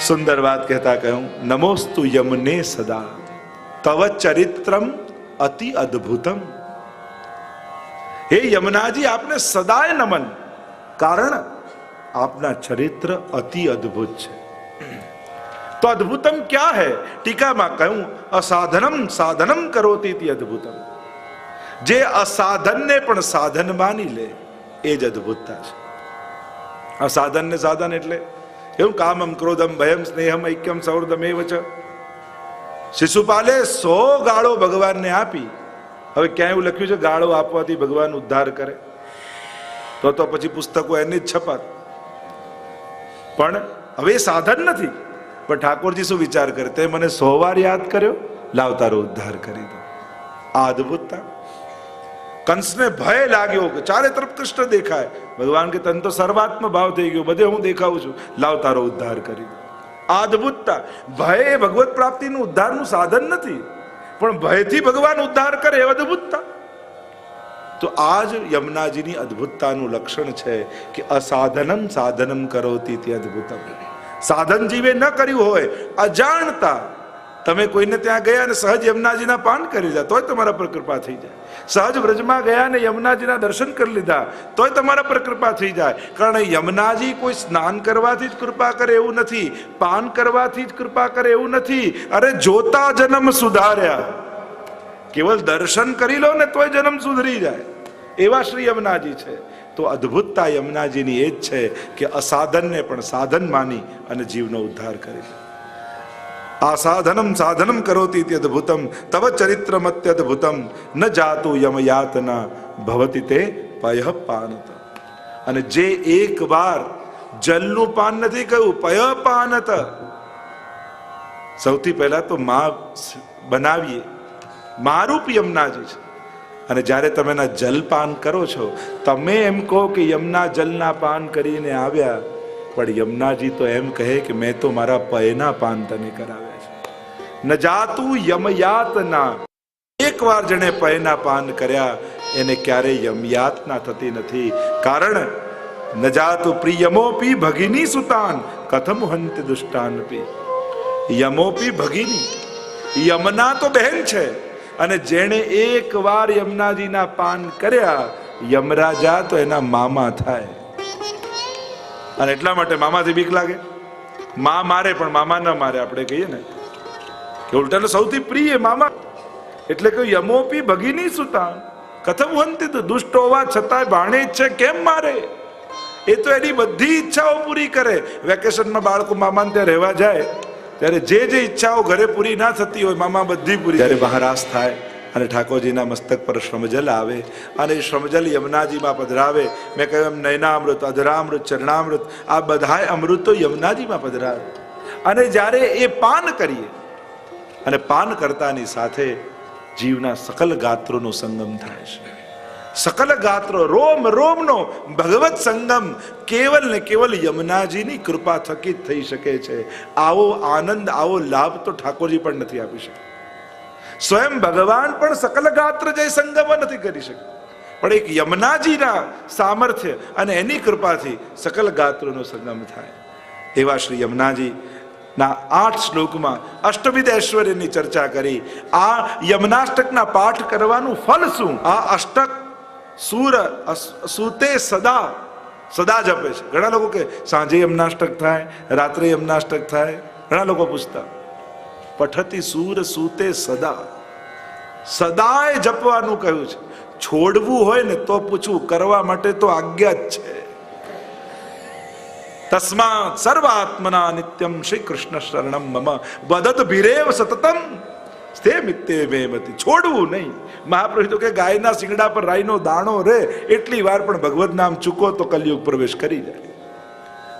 સુંદર વાત કહેતા કહ્યું નમોસ્તુ યમને સદા તવ ચરિત્રમ અતિ અદ્ભુતમ હે યમુનાજી આપને સદાય નમન કારણ આપના ચરિત્ર અતિ અદ્ભુત છે તો અદ્ભુતમ ક્યાં હૈ ટીકામાં કહ્યું અસાધનમ સાધનમ કરોતી તિ અદ્ભુતમ જે અસાધનને પણ સાધન માની લે એ જ અદ્ભુતતા છે અસાધન ને સાધન એટલે એવું કામમ ક્રોધમ ભયમ સ્નેહમ ઐક્યમ સૌરદમ એવ છે શિશુપાલે સો ગાળો ભગવાનને આપી। હવે ક્યાંય એવું લખ્યું છે, ગાળો આપવાથી ભગવાન ઉદ્ધાર કરે. તો તો પછી પુસ્તકો એની જ છપાત. પણ હવે એ સાધન નથી. પણ ઠાકોરજી શું વિચાર કરે? તે મને સો વાર યાદ કર્યો લાવ તારો ઉદ્ધાર કરી દો. આ અદ્ભુતતા. કંસને ભય લાગ્યો કે ચારે તરફ કૃષ્ણ દેખાય. ભગવાન કે તને તો સર્વાત્મ ભાવ થઈ ગયો, બધે હું દેખાઉં છું. લાવ તારો ઉદ્ધાર કરી. આ અદ્ભુતતા ભય એ ભગવત પ્રાપ્તિનું ઉદ્ધારનું સાધન નથી. પણ ભયથી ભગવાન ઉદ્ધાર કરે એ અદ્ભુતતા. તો આ જ યમુનાજીની અદ્ભુતતાનું લક્ષણ છે કે અસાધનમ સાધનમ કરોતી તે અદભુતમ. સાધન જીવે ન કર્યું હોય, અજાણતા તમે કોઈને ત્યાં ગયા અને સહજ યમુનાજીના પાન કરી લીધા, તોય તમારા પર કૃપા થઈ જાય. સહજ વ્રજમાં ગયા અને યમુનાજીના દર્શન કરી લીધા, તોય તમારા પર કૃપા થઈ જાય. કારણ યમુનાજી કોઈ સ્નાન કરવાથી જ કૃપા કરે એવું નથી, પાન કરવાથી જ કૃપા કરે એવું નથી. અરે જોતા જન્મ સુધાર્યા. કેવલ દર્શન કરી લો ને તોય જન્મ સુધરી જાય. એવા શ્રી યમુનાજી છે. તો અદ્ભુતતા યમુનાજીની એ જ છે કે અસાધનને પણ સાધન માની અને જીવનો ઉદ્ધાર કરી આ સાધનમ સાધનમ કરોતી તે તવ ચરિત્રમ ચરિત્રમત્યદ્ભુતમ, ન જાતું યમયાતના ભવતી તે પય પાનત. અને જે એક વાર જલનું પાન નથી કહ્યું પય પાનત. સૌથી પહેલા તો માં બનાવીએ. મારૂપ યમુનાજી છે. અને જ્યારે તમે એના જલપાન કરો છો, તમે એમ કહો કે યમના જલના પાન કરીને આવ્યા, પણ યમનાજી તો એમ કહે કે મેં તો મારા પયના પાન તને કરાવ્યા. ન જાતું યમયાતના એકવાર જેણે પયના પાન કર્યા, એને ક્યારેય યમયાતના થતી નથી. કારણ, ન જાતું પ્રિયમોપી ભગિની સુતાન, કથમ હંત દુષ્ટાનપી. યમોપી ભગિની યમના તો બહેન છે. અને જેણે એક વાર યમુનાજીના પાન કર્યા, યમરાજા તો એના મામા થાય. અને એટલા માટે મામાથી બીક લાગે. મા મારે પણ, મામા ન મારે, આપણે કહીએ ને. કે ઉલટાનો સૌથી પ્રિય મામા. એટલે કે યમોપી ભગીની સુતા કથમ વંતિત દુષ્ટ હોવા છતાંય ભાણે છે કેમ મારે? એ તો એની બધી ઈચ્છાઓ પૂરી કરે. વેકેશનમાં બાળકો મામાને ત્યાં રહેવા જાય. ત્યારે જે જે ઈચ્છાઓ ઘરે પૂરી ના થતી હોય મામા બધી પૂરી ત્યારે મહારાસ થાય અને ઠાકોરજીના મસ્તક પર શ્રમજલ આવે અને એ શ્રમજલ યમુનાજીમાં પધરાવે. મેં કહ્યું એમ નયનામૃત અધરામૃત ચરણામૃત આ બધાય અમૃતો યમુનાજીમાં પધરાવે. અને જ્યારે એ પાન કરીએ અને પાન કરતાની સાથે જીવના સકલ ગાત્રોનો સંગમ થાય છે. સકલ ગાત્રો, રોમ, રોમનો ભગવત સંગમ કેવલ ને કેવલ યમુનાજીની કૃપા થકી થઈ શકે છે. આવો આનંદ, આવો લાભ તો ઠાકોરજી પણ નથી આપી શકે. સ્વયં ભગવાન પણ સકલ ગાત્ર જે સંગમ નથી કરી શકે. પણ એક યમુનાજીના સામર્થ્ય અને એની કૃપાથી સકલ ગાત્રોનો સંગમ થાય. એવા શ્રી યમુનાજી ના, આઠ શ્લોકમાં અષ્ટવિધ ઐશ્વર્યની ચર્ચા કરી. આ યમનાષ્ટકના પાઠ કરવાનું ફલ શું? આ અષ્ટક સૂર સૂતે સદા સદા જપે છે. ઘણા લોકો કે સાંજે યમનાષ્ટક થાય, રાત્રે યમનાષ્ટક થાય. ઘણા લોકો પૂછતા, પઠતી સૂર સૂતે સદા. સદાય જપવાનું કહ્યું છે. છોડવું હોય ને તો પૂછવું, કરવા માટે તો આજ્ઞા જ છે. તસ્માત સર્વાત્મના નિત્યમ શ્રી કૃષ્ણ શરણમ મમ વદત ભીરેવ સતતમ સ્થે મિત્તે વેમતી છોડવું નહીં મહાપ્રભુ કે ગાયના શિંગડા પર રાયનો દાણો રે એટલી વાર પણ ભગવદ નામ ચૂકો તો કલયુગ પ્રવેશ કરી જાય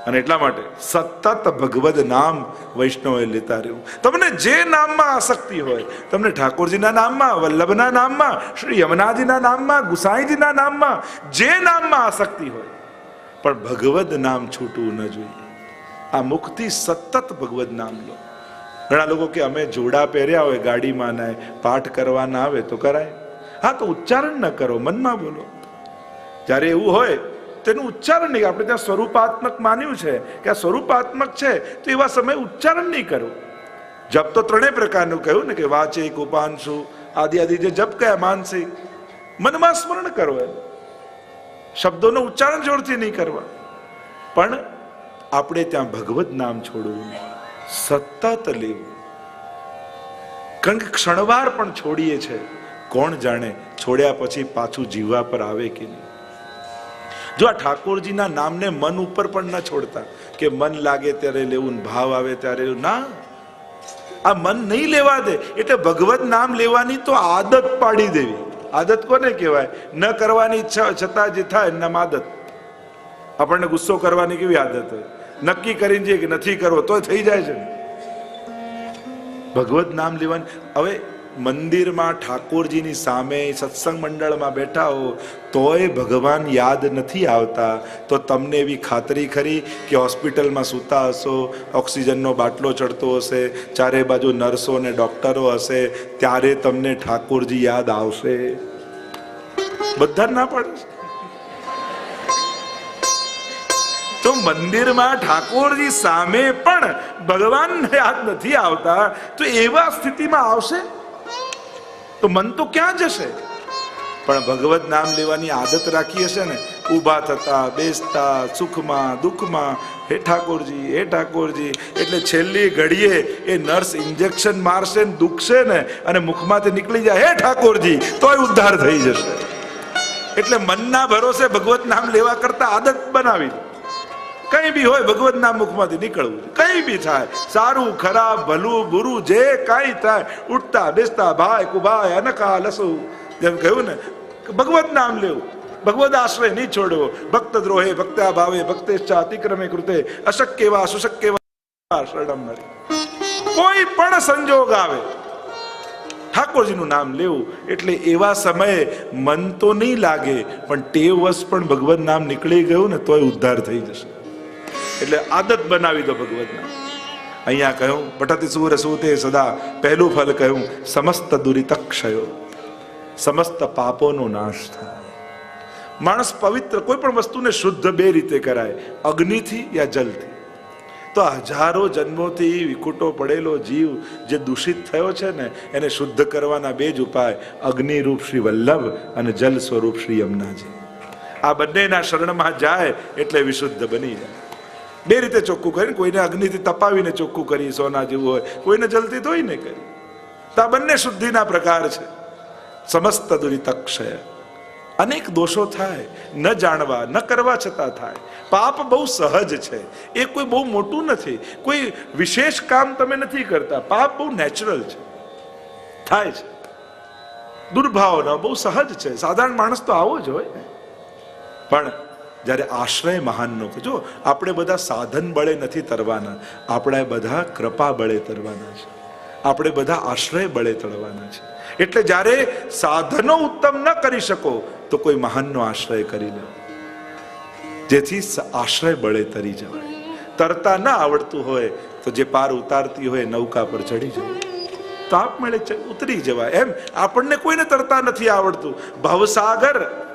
અને એટલા માટે સતત ભગવદ નામ વૈષ્ણવે લેતા રહ્યું તમને જે નામમાં આસક્તિ હોય, તમને ઠાકોરજીના નામમાં, વલ્લભના નામમાં, શ્રી યમુનાજીના નામમાં, ગુસાઈજીના નામમાં, જે નામમાં આસક્તિ હોય પણ ભગવદ નામ છૂટવું ન જોઈએ. આ મુખથી સતત ભગવદ નામ લો. ઘણા લોકો કે અમે જોડા પહેર્યા હોય, ગાડીમાં ના પાઠ કરવાના આવે તો કરાય. હા, તો ઉચ્ચારણ ન કરો, મનમાં બોલો. જ્યારે એવું હોય, તેનું ઉચ્ચારણ નહીં. આપણે ત્યાં સ્વરૂપાત્મક માન્યું છે કે આ સ્વરૂપાત્મક છે, તો એવા સમયે ઉચ્ચારણ નહીં કરવું જપ તો ત્રણેય પ્રકારનું કહ્યું ને કે વાચે કુપાંશુ, આદિ આદિ જે જપ કયા માનસિક મનમાં સ્મરણ કરો એમ. શબ્દોનું ઉચ્ચારણ જોરથી નહીં કરવા. પણ આપણે ત્યાં ભગવત નામ છોડવું, સતત લેવું. કારણ કે ક્ષણવાર પણ છોડીએ છે. કોણ જાણે છોડ્યા પછી પાછું જીવવા પર આવે કે નહીં. જો આ ઠાકોરજીના નામને મન ઉપર પણ ન છોડતા, કે મન લાગે ત્યારે લેવું ભાવ આવે ત્યારે ના. આ મન નહીં લેવા દે, એટલે ભગવત નામ લેવાની તો આદત પાડી દેવી. આદત કોને કહેવાય? ન કરવાની છતાં જે થાય એમ આદત. આપણને ગુસ્સો કરવાની કેવી આદત હોય? નક્કી કરીને જઈએ કે નથી કરવો તો થઈ જાય છે. ભગવત નામ લેવાની હવે મંદિરમાં ઠાકોરજીની સામે સત્સંગ મંડળમાં બેઠા હો, તોય ભગવાન યાદ નથી આવતા. તો તમને એવી ખાતરી ખરી કે હોસ્પિટલમાં સૂતા હશો, ઓક્સિજનનો બાટલો ચડતો હશે, ચારે બાજુ નર્સો અને ડૉક્ટરો હશે, ત્યારે તમને ઠાકોરજી યાદ આવશે. બધા ના પડે તો મંદિરમાં ઠાકોરજી સામે પણ ભગવાન યાદ નથી આવતા, તો એવા સ્થિતિમાં આવશે? તો મન તો ક્યાં જશે પણ ભગવત નામ લેવાની આદત રાખી હશે ને, ઊભા થતા, બેસતા, સુખમાં, દુઃખમાં, હે ઠાકોરજી હે ઠાકોરજી, એટલે છેલ્લી ઘડીએ એ નર્સ ઇન્જેક્શન મારશે ને, દુખશે ને, અને મુખમાંથી નીકળી જાય, હે ઠાકોરજી, તોય ઉદ્ધાર થઈ જશે એટલે મનના ભરોસે ભગવત નામ લેવા કરતા આદત બનાવી. કઈ બી હોય ભગવત મુખમાંથી નીકળવું. કઈ બી થાય. સારું, ખરાબ, ભલું, બુરું, જે કાંઈ થાય, ઉઠતા, બેસતા, ભાઈ, કુભાઈ અનકા લસુ જેમ કહ્યું ને, ભગવત નામ લેવું. ભગવદ આશ્રય નહીં છોડવો. ભક્ત દ્રોહે, ભક્ત્યા ભાવે, ભક્તેશ્ચા અતિક્રમે કૃતે અશક્ય વા સુશક્ય શરણમ હરિ કોઈ પણ સંજોગ આવે, ઠાકોરજીનું નામ લેવું, એટલે એવા સમયે મન તો નહીં લાગે, પણ ટેવવશ પણ ભગવત નામ નીકળી ગયું ને તોય ઉદ્ધાર થઈ જશે. એટલે આદત બનાવી દો ભગવતના. અહીંયા કહ્યું, પઠતી સૂર સૂતે સદા. પહેલું ફલ કહ્યું, સમસ્ત દુરિતક્ષયો. સમસ્ત પાપોનો નાશ થાય. માણસ પવિત્ર કોઈ પણ વસ્તુને શુદ્ધ બે રીતે કરાય, અગ્નિથી યા જલથી. તો હજારો જન્મોથી વિકુટો પડેલો જીવ જે દૂષિત થયો છે ને, એને શુદ્ધ કરવાના બે જ ઉપાય, અગ્નિરૂપ શ્રી વલ્લભ અને જલ સ્વરૂપ શ્રી યમુનાજી. આ બંનેના શરણમાં જાય એટલે વિશુદ્ધ બની જાય. બે રીતે ચોખ્ખું કરીને, કોઈને અગ્નિથી તપાવીને ચોખ્ખું કરી, સોના જેવું હોય. કોઈને જલ્દી ધોઈને કરી. તો આ બંને શુદ્ધિના પ્રકાર છે. સમસ્ત દુરિતક્ષય. અનેક દોષો થાય, ન જાણવા, ન કરવા છતાં થાય. પાપ બહુ સહજ છે. એ કોઈ બહુ મોટું નથી. કોઈ વિશેષ કામ તમે નથી કરતા. પાપ બહુ નેચરલ છે. થાય છે. દુર્ભાવના બહુ સહજ છે. સાધારણ માણસ તો આવો જ હોય. પણ જ્યારે આશ્રય મહાનનો જો આપણે બધા સાધન બળે નથી તરવાના, આપણે બધા કૃપા બળે તરવાના છે. આપણે બધા આશ્રય બળે તરવાના છે. એટલે જ્યારે સાધનો ઉત્તમ ન કરી શકો, તો કોઈ મહાનનો આશ્રય કરી લો. જેથી આશ્રય બળે તરી જવાય. તરતા ન આવડતું હોય, તો જે પાર ઉતારતી હોય નૌકા પર ચડી જવાય. તો આપમેળે ઉતરી જવાય. એમ આપણને કોઈને તરતા નથી આવડતું. ભવસાગર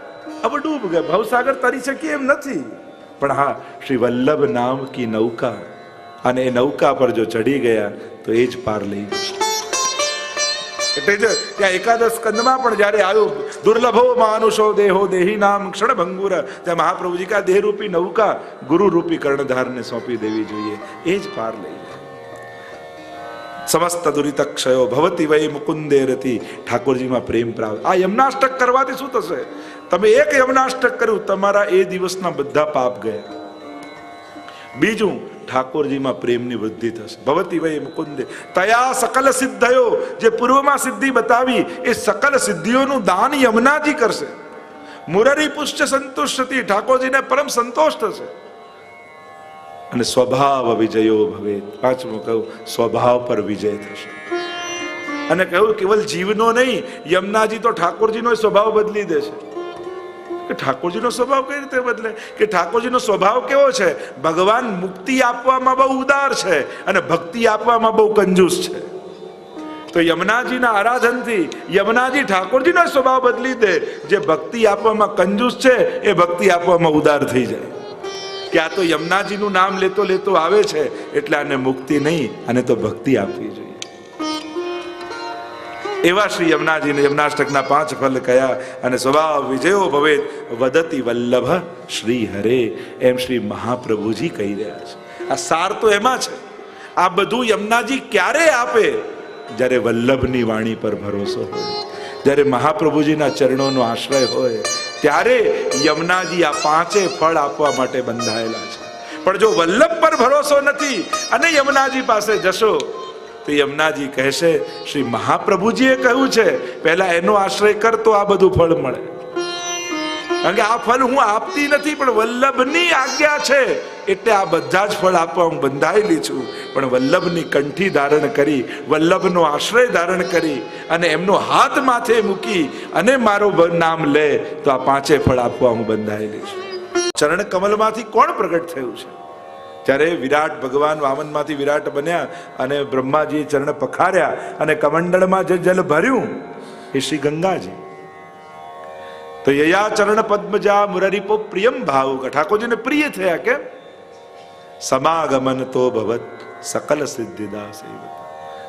હવે ડૂબ ગયા ભવસાગર તરી શકીએ એમ નથી પણ હા શ્રી વલ્લભ નામ કી નૌકા અને એ નૌકા પર જો ચડી ગયા તો એ જ પાર લઈ એટલે ત્યાં એકાદશ સ્કંદમાં પણ જ્યારે આવ્યું દુર્લભો માનુષો દેહો દેહી નામ ક્ષણભંગુર ત્યાં મહાપ્રભુજી કા દેહરૂપી નૌકા ગુરુરૂપી કર્ણધારને સોંપી દેવી જોઈએ એ જ પાર લઈ સમસ્ત દુરિત ક્ષયો ભવતી વય મુકુંદે રતી ઠાકોરજીમાં પ્રેમ પ્રાપ્ત આ યમનાષ્ટક કરવાથી શું થશે તમે એક યમનાષ્ટક કર્યું, તમારા એ દિવસના બધા પાપ ગયા. બીજું, ઠાકોરજીમાં પ્રેમની વૃદ્ધિ થશે. ભવતી ભાઈ મુકુંદે, તયા સકલ સિદ્ધયો, જે પૂર્વમાં સિદ્ધિ બતાવી, એ સકલ સિદ્ધિઓનું દાન યમુનાજી કરશે. મુરરી પુષ્ટ સંતુષ્ટથી ઠાકોરજીને પરમ સંતોષ થશે. અને સ્વભાવ વિજયો ભવે. પાંચમું કહ્યું સ્વભાવ પર વિજય થશે. અને કહ્યું, કેવલ જીવનો નહીં, યમુનાજી તો ઠાકોરજીનો સ્વભાવ બદલી દેશે. કે ઠાકોરજીનો સ્વભાવ કઈ રીતે બદલે? કે ઠાકોરજીનો સ્વભાવ કેવો છે? ભગવાન મુક્તિ આપવામાં બહુ ઉદાર છે અને ભક્તિ આપવામાં બહુ કંજૂસ છે. તો યમુનાજીના આરાધનથી યમુનાજી ઠાકોરજીનો સ્વભાવ બદલી દે. જે ભક્તિ આપવામાં કંજૂસ છે, એ ભક્તિ આપવામાં ઉદાર થઈ જાય. કે આ તો યમુનાજીનું નામ લેતો લેતો આવે છે, એટલે આને મુક્તિ નહીં અને તો ભક્તિ આપવી જોઈએ. એવા શ્રી યમુનાજીને યમનાષ્ટકના પાંચ ફલ કયા અને સ્વભાવ વિજયો ભવે વદતી વલ્લભ શ્રી હરે એમ શ્રી મહાપ્રભુજી કહી રહ્યા છે. આ સાર તો એમાં છે. આ બધું યમુનાજી ક્યારે આપે? જ્યારે વલ્લભની વાણી પર ભરોસો હોય, જ્યારે મહાપ્રભુજીના ચરણોનો આશ્રય હોય, ત્યારે યમુનાજી આ પાંચે ફળ આપવા માટે બંધાયેલા છે. પણ જો વલ્લભ પર ભરોસો નથી અને યમુનાજી પાસે જશો તો યમુનાજી કહેશે, શ્રી મહાપ્રભુજીએ કહ્યું છે, પહેલા એનો આશ્રય કર તો આ બધું ફળ મળે. કારણ કે આ ફળ હું આપતી નથી, પણ વલ્લભની આજ્ઞા છે. એટલે આ બધા જ ફળ આપવા હું બંધાયેલી છું. પણ વલ્લભની કંઠી ધારણ કરી, વલ્લભનો આશ્રય ધારણ કરી અને એમનો હાથ માથે મૂકી અને મારો નામ લે, તો આ પાંચે ફળ આપવા હું બંધાયેલી છું. ચરણ કમલમાંથી કોણ પ્રગટ થયું છે? જ્યારે વિરાટ ભગવાન વામનમાંથી વિરાટ બન્યા અને બ્રહ્માજી ચરણ પખાર્યા અને કમંડળમાં જે જલ ભર્યું એ શ્રી ગંગાજી. તો યયા ચરણ પદ્મજા મુરરીપો પ્રિયમ ભાવ. ઠાકોરજીને પ્રિય થયા કેમ? સમાગમન તો ભવત સકલ સિદ્ધિદાસ સેવતા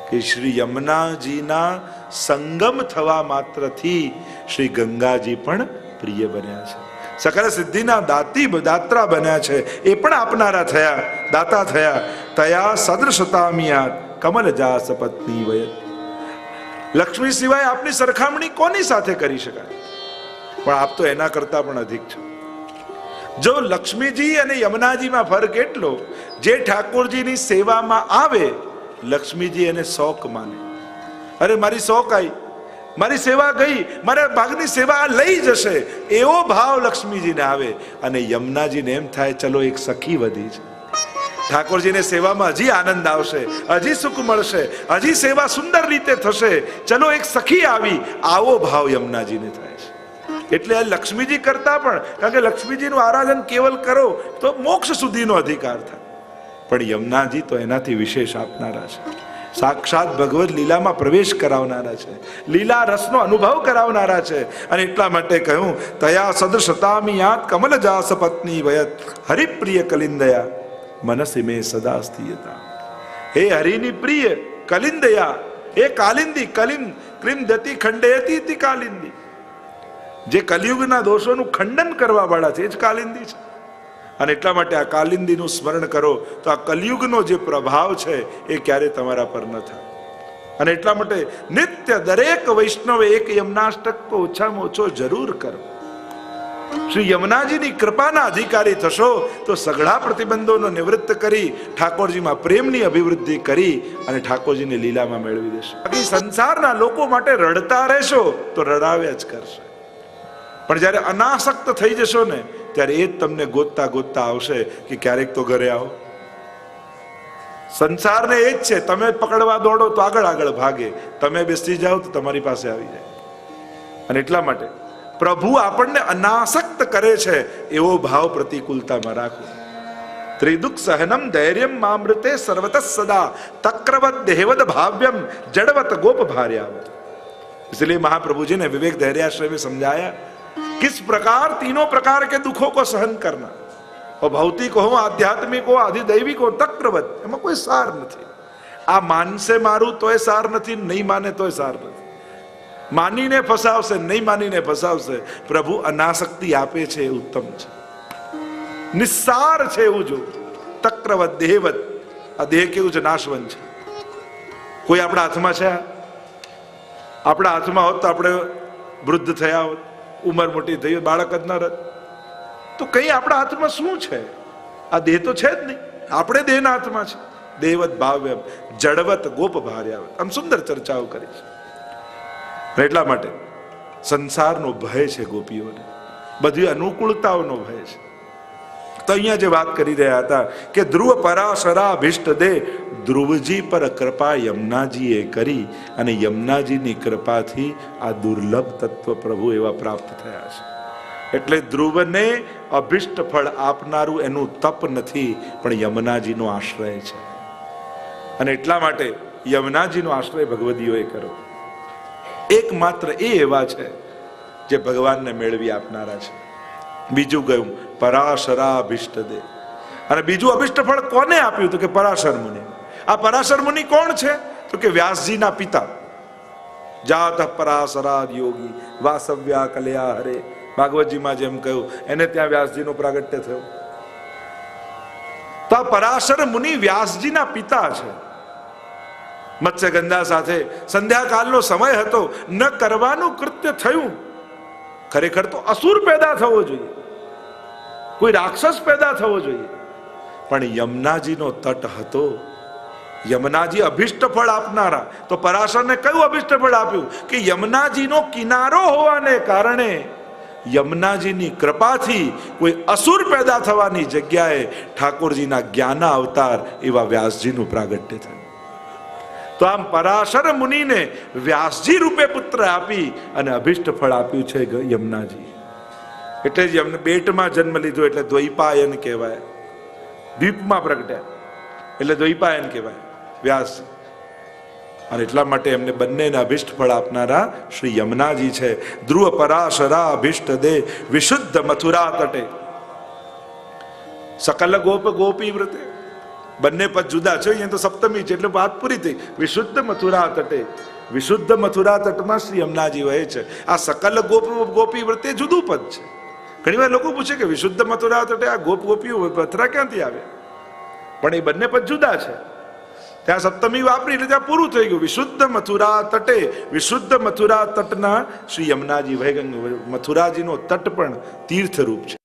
કે શ્રી યમુનાજીના સંગમ થવા માત્રથી શ્રી ગંગાજી પણ પ્રિય બન્યા છે. સકલ સિદ્ધિના દાતી દાત્રા બન્યા છે. એ પણ આપનારા થયા, દાતા થયા. તયા સદૃશતામિયા કમલ જાસ પત્ની વય લક્ષ્મી સિવાય આપની સરખામણી કોની સાથે કરી શકાય? પણ આપ તો એના કરતા પણ અધિક છો. જો લક્ષ્મીજી અને યમુનાજીમાં ફરક એટલો, જે ઠાકોરજીની સેવામાં આવે, લક્ષ્મીજી એને શોક માને. અરે, મારી શોક આવી મારી સેવા ગઈ, મારા ભાગની સેવા લઈ જશે. એવો ભાવ લક્ષ્મીજીને આવે અને યમુનાજીને એમ થાય, ચલો, એક સખી વધી છે. ઠાકોરજીને સેવામાં હજી આનંદ આવશે, હજી સુખ મળશે, હજી સેવા સુંદર રીતે થશે. ચલો, એક સખી આવી. આવો ભાવ યમુનાજીને થાય છે. એટલે આ લક્ષ્મીજી કરતા પણ, કારણ કે લક્ષ્મીજીનું આરાધન કેવલ કરો તો મોક્ષ સુધીનો અધિકાર થાય. પણ યમુનાજી તો એનાથી વિશેષ આપનારા છે. સાક્ષાત ભગવત લીલામાં પ્રવેશ કરાવનારા છે. લીલા રસનો અનુભવ કરાવનારા છે. અને એટલા માટે કહ્યું, તયા સદૃશતામી યાદ કમલ જાસ પત્ની વયત. હરિપ્રિય કલિંદયા, મનસી મે સદા સ્થિયતા. હે હરિની પ્રિય કલિંદયા, હે કાલિંદી કલિંદ ક્રિમ દતિ ખંડેતી કાલિંદી. જે કલિયુગના દોષોનું ખંડન કરવા વાળા છે, એ જ કાલિંદી છે. અને એટલા માટે આ કાલિંદીનું સ્મરણ કરો, તો આ કલયુગનો જે પ્રભાવ છે, એ ક્યારે તમારા પર ન થાય. અને એટલા માટે નિત્ય દરેક વૈષ્ણવે એક યમનાષ્ટક તો ઓછામાં ઓછો જરૂર કરો. શ્રી યમુનાજીની કૃપાના અધિકારી થશો, તો સઘળા પ્રતિબંધોનો નિવૃત્ત કરી, ઠાકોરજીમાં પ્રેમની અભિવૃદ્ધિ કરી, અને ઠાકોરજીની લીલામાં મેળવી દેશો. બાકી સંસારના લોકો માટે રડતા રહેશો, તો રડાવ્યા જ કરશે. પણ જ્યારે અનાસક્ત થઈ જશો ને ત્યારે એ જ તમને ગોતતા ગોતતા આવશે કે ક્યારેક તો ઘરે આવો સંસારને એ જ છે તમે પકડવા દોડો તો આગળ આગળ ભાગે તમે બેસી જાઓ તો તમારી પાસે આવી જાય અને એટલા માટે પ્રભુ આપણને અનાસક્ત કરે છે એવો ભાવ પ્રતિકૂલતામાં રાખો ત્રિદુઃખ સહનમ ધૈર્યમ મામૃતે સર્વત સદા તક્રવત દેહવદ ભાવ્યમ જડવત गोप भार्यावत इसलिए महाप्रभु जी ने विवेक धैर्याश्रय में समझाया किस प्रकार तीनों प्रकार के दुखों को सहन करना और भौतिक हो आध्यात्मिक हो अधिदैविक हो તક્રવત એમાં કોઈ સાર નથી આ માનસે મારું તોય સાર નથી નહીં માને તોય સાર નથી માનીને ફસાવશે નહીં માનીને ફસાવશે પ્રભુ અનાસક્તિ આપે છે એ ઉત્તમ છે નિસ્સાર છે એવું જો તક્રવત દેહવત આ દેહ કેવું છે નાશવંત છે કોઈ આપણા હાથમાં છે આ? આપણા હાથમાં હોત તો આપણે વૃદ્ધ થયા હોત ઉંમર મોટી થઈ, બાળક જ ન રત તો કઈ આપણા હાથમાં શું છે? આ દેહ તો છે જ નહીં. આપણે દેહના હાથમાં છે. દેવત ભાવ્ય, જડવત ગોપ ભાર્યા આમ સુંદર ચર્ચાઓ કરી છે. એટલા માટે સંસારનો ભય છે ગોપીઓને. બધી અનુકૂળતાઓનો ભય છે. તો અહીંયા જે વાત કરી રહ્યા હતા કે ધ્રુવ પરાશરા અભિષ્ટ દે, ધ્રુવજી પર કૃપા યમુનાજીએ કરી અને યમુનાજીની કૃપાથી આ દુર્લભ તત્વ પ્રભુ એવા પ્રાપ્ત થયા છે. એટલે ધ્રુવને અભિષ્ટ ફળ આપનારું એનું તપ નથી, પણ યમુનાજીનો આશ્રય છે. અને એટલા માટે યમુનાજીનો આશ્રય ભગવદીઓએ કરો એકમાત્ર એ એવા છે જે ભગવાનને મેળવી આપનારા છે. બીજું ગયું પરાશરાભિષ્ટ દે અને બીજું અભિષ્ટ ફળ કોને આપ્યું? તો કે પરાશર મુનિ. આ પરાશર મુનિ કોણ છે? તો કે વ્યાસજીના પિતા. જાત પરાશરા યોગી, વાસવ્યા કલ્યા હરે. ભાગવતજીમાં જેમ કહ્યું, એને ત્યાં વ્યાસજીનું પ્રાગટ્ય થયું. તો પરાશર મુનિ વ્યાસજીના પિતા છે. મત્સ્યગંધા સાથે સંધ્યાકાલનો સમય હતો. ન કરવાનું કૃત્ય થયું. ખરેખર તો અસુર પેદા થવો જોઈએ. કોઈ રાક્ષસ પેદા થવો જોઈએ. પણ યમુનાજીનો તટ હતો. યમુનાજી અભિષ્ટ ફળ આપનારા. તો પરાશરને કયું અભિષ્ટ ફળ આપ્યું? કે યમુનાજીનો કિનારો હોવાને કારણે યમુનાજીની કૃપાથી કોઈ અસુર પેદા થવાની જગ્યાએ ઠાકોરજીના જ્ઞાન અવતાર એવા વ્યાસજીનું પ્રાગટ્ય થયું. તો આમ પરાશર મુનિને વ્યાસજી રૂપે પુત્ર આપી અને અભિષ્ટ ફળ આપ્યું છે યમુનાજી. એટલે જ એમને બેટમાં જન્મ લીધો એટલે દ્વૈપાયન કહેવાય. દ્વીપમાં પ્રગટ્યા. એટલે દ્વૈપાયન કહેવાય. વ્યાસ. અને એટલા માટે એમને બંનેને અભિષ્ટ ફળ આપનારા શ્રી યમુનાજી છે. ધ્રુવ પરાશરા અભિષ્ટ દે, વિશુદ્ધ મથુરા તટે. સકલ ગોપ ગોપી વ્રતે. બંને પદ જુદા છે, અહીંયા તો સપ્તમી છે, એટલે વાત પૂરી થઈ. વિશુદ્ધ મથુરા તટે. વિશુદ્ધ મથુરા તટમાં શ્રી અમનાજી વહે છે. આ સકલ ગોપ ગોપી વ્રતે જુદું પદ છે. ઘણી વાર લોકો પૂછે કે વિશુદ્ધ મથુરા તટે આ ગોપ ગોપીઓ પથરા ક્યાંથી આવે? પણ એ બંને પદ જુદા છે. ત્યાં સપ્તમી વાપરી, એટલે ત્યાં પૂરું થઈ ગયું. વિશુદ્ધ મથુરા તટે. વિશુદ્ધ મથુરા તટના શ્રી યમુનાજી વૈગંગ મથુરાજીનો તટ પણ તીર્થરૂપ છે.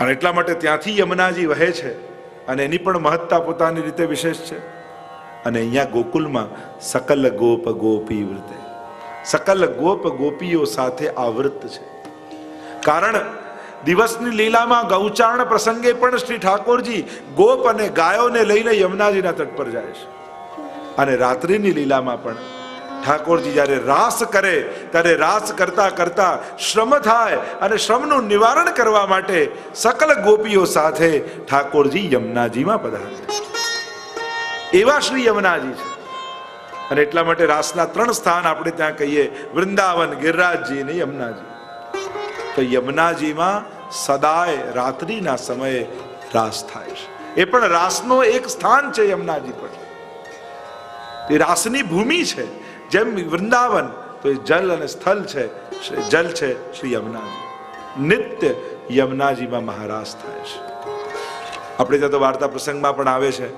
અને એટલા માટે ત્યાંથી યમુનાજી વહે છે. અને એની પણ મહત્તા પોતાની રીતે વિશેષ છે. અને અહીંયા ગોકુલમાં સકલ ગોપ ગોપી વૃતે. સકલ ગોપ ગોપીઓ સાથે આવૃત છે. કારણ દિવસની લીલામાં ગૌચારણ પ્રસંગે પણ શ્રી ઠાકોરજી ગોપ અને ગાયોને લઈને યમુનાજીના તટ પર જાય છે. અને રાત્રિની લીલામાં પણ ઠાકોરજી જ્યારે રાસ કરે, ત્યારે રાસ કરતા કરતા શ્રમ થાય અને શ્રમનું નિવારણ કરવા માટે સકલ ગોપીઓ સાથે ઠાકોરજી યમુનાજીમાં પધારે એવા શ્રી યમુનાજી છે. અને એટલા માટે રાસના ત્રણ સ્થાન આપણે ત્યાં કહીએ, વૃંદાવન, ગિરરાજજી અને યમુનાજી. તો યમુનાજીમાં સદાય રાત્રિના સમયે રાસ થાય છે. એ પણ રાસનો એક સ્થાન છે યમુનાજી પર. એ રાસની ભૂમિ છે. જેમ વૃંદાવન, તો એ જલ અને સ્થળ છે જલ છે, શ્રી યમુનાજી. નિત્ય યમુનાજીમાં મહારાજ થાય છે. આપણે ત્યાં તો વાર્તા પ્રસંગમાં પણ આવે છે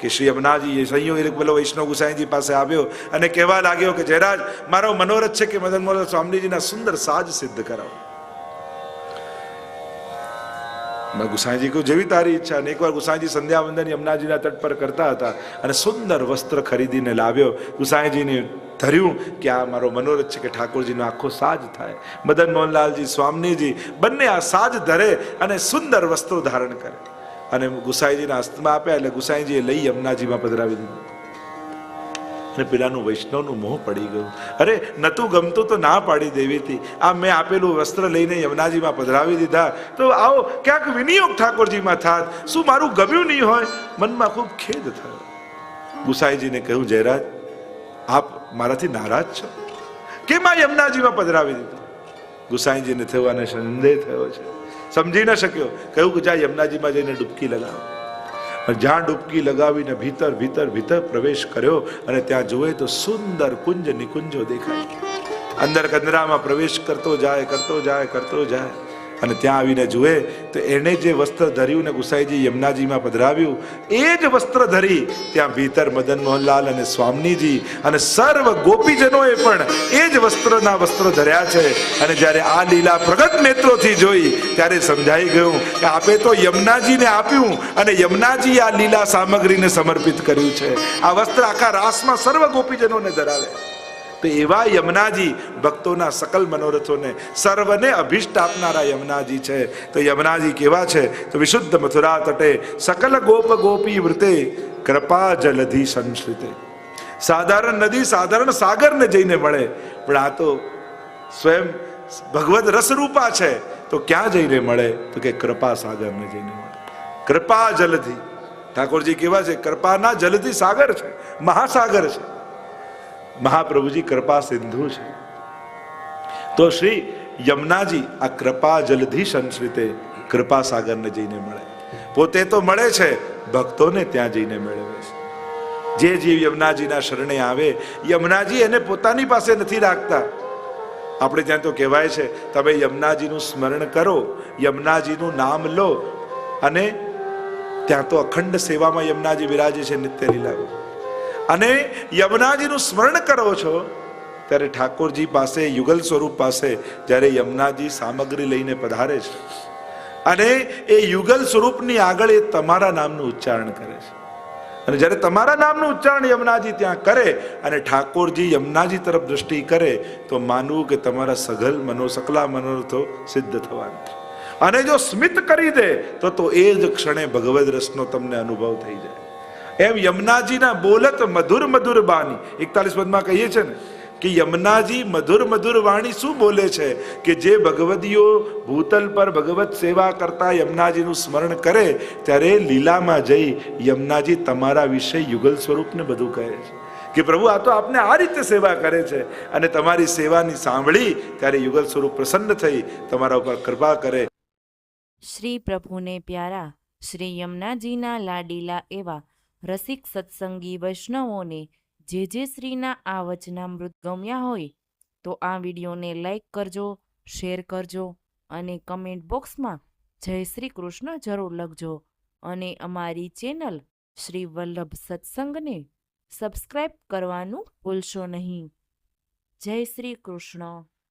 કે શ્રી યમુનાજી એ સંયોગ પેલો વૈષ્ણવ ગુસાઈજી પાસે આવ્યો અને કહેવા લાગ્યો કે જયરાજ, મારો મનોરથ છે કે મદન મોહન સ્વામીજીના સુંદર સાજ સિદ્ધ કરાવો. ગુસાઈજી કહ્યું, જેવી તારી ઈચ્છા. અને એકવાર ગુસાઈજી સંધ્યા વંદન યમુનાજીના તટ પર કરતા હતા અને સુંદર વસ્ત્ર ખરીદીને લાવ્યો. ગુસાઈજીને ધર્યું કે આ મારો મનોરથ છે કે ઠાકોરજીનો આખો સાજ થાય. મદન મોહનલાલજી, સ્વામીજી, બંને આ સાજ ધરે અને સુંદર વસ્ત્રો ધારણ કરે. અને ગુસાઈજીના હસ્તમાં આપ્યા એટલે ગુસાઈજીએ લઈ યમુનાજીમાં પધરાવી દીધું. અને પેલાનું વૈષ્ણવનું મોહ પડી ગયું. અરે નતું ગમતું તો ના પાડી દેવી હતી. આ મેં આપેલું વસ્ત્ર લઈને યમુનાજીમાં પધરાવી દીધા. તો આવો, ક્યાંક વિનિયોગ ઠાકોરજીમાં થાત. શું મારું ગમ્યું નહીં હોય? મનમાં ખૂબ ખેદ થયો. ગુસાઈજીને કહ્યું, જયરાજ આપ મારાથી નારાજ છો? કેમ આ યમુનાજીમાં પધરાવી દીધું? ગુસાઈજીને થયો અને સંદેહ થયો છે. સમજી ન શક્યો. કહ્યું કે જા યમુનાજીમાં જઈને ડૂબકી લગાવો. જ્યાં ડૂબકી લગાવીને ભીતર ભીતર ભીતર પ્રવેશ કર્યો અને ત્યાં જોવે તો સુંદર કુંજ નિકુંજો દેખાય. અંદર કંદરામાં પ્રવેશ કરતો જાય કરતો જાય કરતો જાય. અને ત્યાં આવીને જુએ તો એણે જે વસ્ત્ર ધર્યું ને ગુસાઈજી યમુનાજીમાં પધરાવ્યું, એ જ વસ્ત્ર ધરી ત્યાં ભીતર મદન મોહનલાલ અને સ્વામીજી અને સર્વ ગોપીજનોએ પણ એ જ વસ્ત્રના વસ્ત્રો ધર્યા છે. અને જ્યારે આ લીલા પ્રગટ નેત્રોથી જોઈ, ત્યારે સમજાઈ ગયું કે આપે તો યમુનાજીને આપ્યું અને યમુનાજી આ લીલા સામગ્રીને સમર્પિત કર્યું છે. આ વસ્ત્ર આખા રાસમાં સર્વ ગોપીજનોને ધરાવે. તો એવા યમુનાજી ભક્તોના સકલ મનોરથોને સર્વને અભિષ્ટ આપનારા યમુનાજી છે. તો યમુનાજી કેવા છે? તો વિશુદ્ધ મથુરા તટે સકલ ગોપ ગોપી વૃતે કૃપા જલધિ સંશ્રિતે. સાધારણ નદી સાધારણ સાગરને જઈને મળે પણ આ તો સ્વયં ભગવત રસરૂપા છે. તો ક્યાં જઈને મળે? તો કે કૃપા સાગરને જઈને મળે. કૃપા જલધિ. ઠાકોરજી કેવા છે? કૃપાના જલધિ સાગર છે. મહાસાગર છે. મહાપ્રભુજી કૃપા સિંધુ છે. તો શ્રી યમુનાજી આ કૃપા જલધી સંશ્રિતે કૃપા સાગરને જઈને મળે. પોતે તો મળે છે, ભક્તોને ત્યાં જઈને મેળવે છે. જે જીવ યમુનાજીના શરણે આવે, યમુનાજી એને પોતાની પાસે નથી રાખતા. આપણે ત્યાં તો કહેવાય છે, તમે યમુનાજીનું સ્મરણ કરો, યમુનાજીનું નામ લો અને ત્યાં તો અખંડ સેવામાં યમુનાજી બિરાજે છે નિત્ય લીલામાં અને યમુનાજીનું સ્મરણ કરો છો, ત્યારે ઠાકોરજી પાસે યુગલ સ્વરૂપ પાસે જ્યારે યમુનાજી સામગ્રી લઈને પધારે છે. અને એ યુગલ સ્વરૂપની આગળ એ તમારા નામનું ઉચ્ચારણ કરે છે. અને જ્યારે તમારા નામનું ઉચ્ચારણ યમુનાજી ત્યાં કરે અને ઠાકોરજી યમુનાજી તરફ દ્રષ્ટિ કરે, તો માનવું કે તમારા સઘલ મનો, સકલા મનોરથો સિદ્ધ થવાના અને જો સ્મિત કરી દે, તો તો એ જ ક્ષણે ભગવદ રસનો તમને અનુભવ થઈ જાય. એમ યમુનાજીના બોલત મધુર મધુર બાની. એકતાલીસ પદમાં કહીએ છે ને, કે યમુનાજી મધુર મધુર વાણી શું બોલે છે? કે જે ભગવદીઓ ભૂતલ પર ભગવત સેવા કરતા યમુનાજીનું સ્મરણ કરે, ત્યારે લીલામાં જઈ યમુનાજી તમારા વિશે યુગલ સ્વરૂપને બધું કહે છે. કે પ્રભુ, આ તો આપને આ રીતે સેવા કરે છે. અને તમારી સેવાની સાંભળી, ત્યારે યુગલ સ્વરૂપ પ્રસન્ન થઈ તમારા ઉપર કૃપા કરે. શ્રી પ્રભુને પ્યારા, શ્રી યમુનાજીના લાડીલા એવા રસિક સત્સંગી વૈષ્ણવોને જે જે શ્રીના આ વચનામૃત ગમ્યા હોય, તો આ વિડીયોને લાઈક કરજો, શેર કરજો અને કમેન્ટ બોક્સમાં જય શ્રી કૃષ્ણ જરૂર લખજો અને અમારી ચેનલ શ્રી વલ્લભ સત્સંગને સબસ્ક્રાઈબ કરવાનું ભૂલશો નહીં. જય શ્રી કૃષ્ણ.